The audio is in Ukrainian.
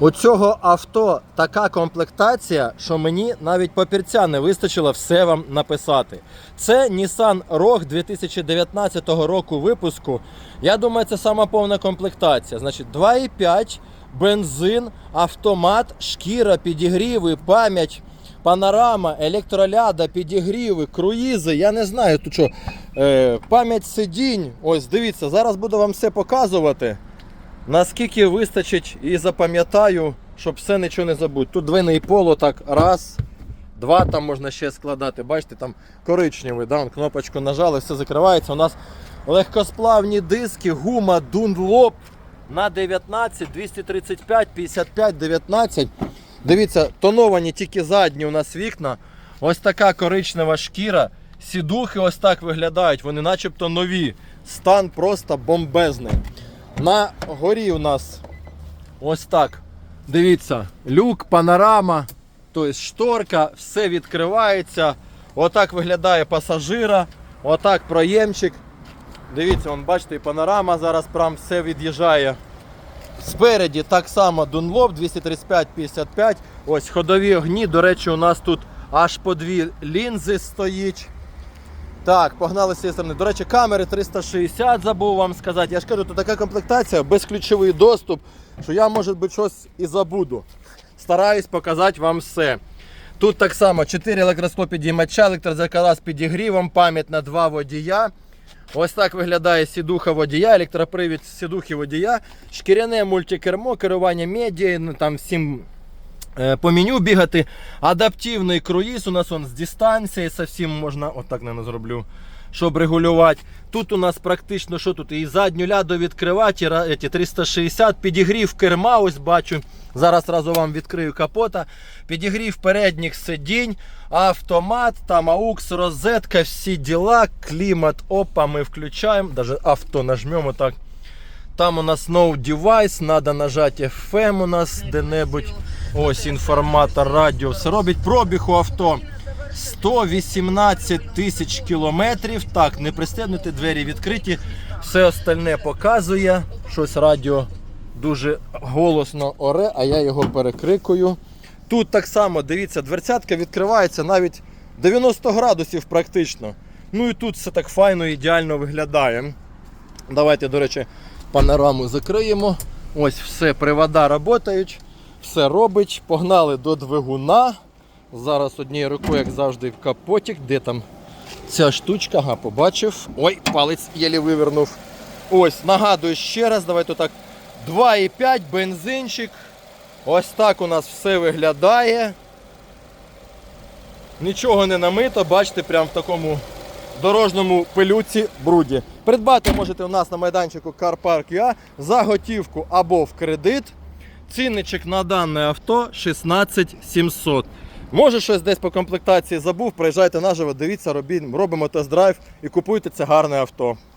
У цього авто така комплектація, що мені навіть папірця не вистачило все вам написати. Це Nissan Rogue 2019 року випуску. Я думаю, це сама повна комплектація. Значить, 2,5, бензин, автомат, шкіра, підігріви, пам'ять, панорама, електроляда, підігріви, круїзи. Я не знаю тут що. Е, пам'ять сидінь. Ось дивіться, зараз буду вам все показувати. Наскільки вистачить і запам'ятаю, щоб все нічого не забути. Тут двойний поло, так, раз, два, там можна ще складати. Бачите, там коричневий, да, кнопочку нажали, все закривається. У нас легкосплавні диски, гума Dunlop на 19, 235, 55, 19. Дивіться, тоновані тільки задні у нас вікна. Ось така коричнева шкіра. Сідухи ось так виглядають, вони начебто нові. Стан просто бомбезний. На горі у нас ось так. Дивіться, люк, панорама, тобто шторка, все відкривається. Отак виглядає пасажира, отак проємчик. Дивіться, вон, бачите, і панорама зараз прям все від'їжджає. Спереді так само Dunlop 235-55. Ось ходові огні. До речі, у нас тут аж по дві лінзи стоїть. Так, погнали з цієї сторони. До речі, камери 360 забув вам сказати. Я ж кажу, тут така комплектація, безключовий доступ, що я, може би, щось і забуду. Стараюсь показати вам все. Тут так само 4 електростопідіймача, електрозеркала з підігрівом, пам'ять на два водія. Ось так виглядає сідуха водія, електропривід сідухи водія, шкіряне мультикермо, керування медіа, ну, там всім Е, По меню бігати. Адаптивний круїз у нас он з дистанції совсем можна, отак не зроблю, щоб регулювати. Тут у нас практично що тут? І задню ляду відкривати, і 360, підігрів керма, ось бачу. Зараз разу вам відкрию капота. Підігрів передніх сидінь, автомат, там AUX, розетка, всі діла, клімат, опа, ми включаємо. Даже авто нажмемо так. Там у нас no device, треба нажати FM у нас де-небудь. Ось інформатор, радіо, все робить. Пробіг у авто 118 тисяч кілометрів. Так, не пристебнути, двері відкриті. Все остальне показує. Щось радіо дуже голосно оре, а я його перекрикую. Тут так само, дивіться, дверцятка відкривається навіть 90 градусів практично. Ну і тут все так файно, ідеально виглядає. Давайте, до речі, панораму закриємо. Ось все, привода працюють, все робить. Погнали до двигуна. Зараз однією рукою, як завжди, в капотик. Де там ця штучка? Ага, побачив. Ой, палець єлі вивернув. Ось, нагадую ще раз, давайте так. 2,5 бензинчик. Ось так у нас все виглядає. Нічого не намито, бачите, прямо в такому дорожньому пилюці бруді. Придбати можете у нас на майданчику Car Park UA за готівку або в кредит. Цінничок на дане авто 16700. Може щось десь по комплектації забув, приїжджайте наживо, дивіться, робимо тест-драйв і купуйте це гарне авто.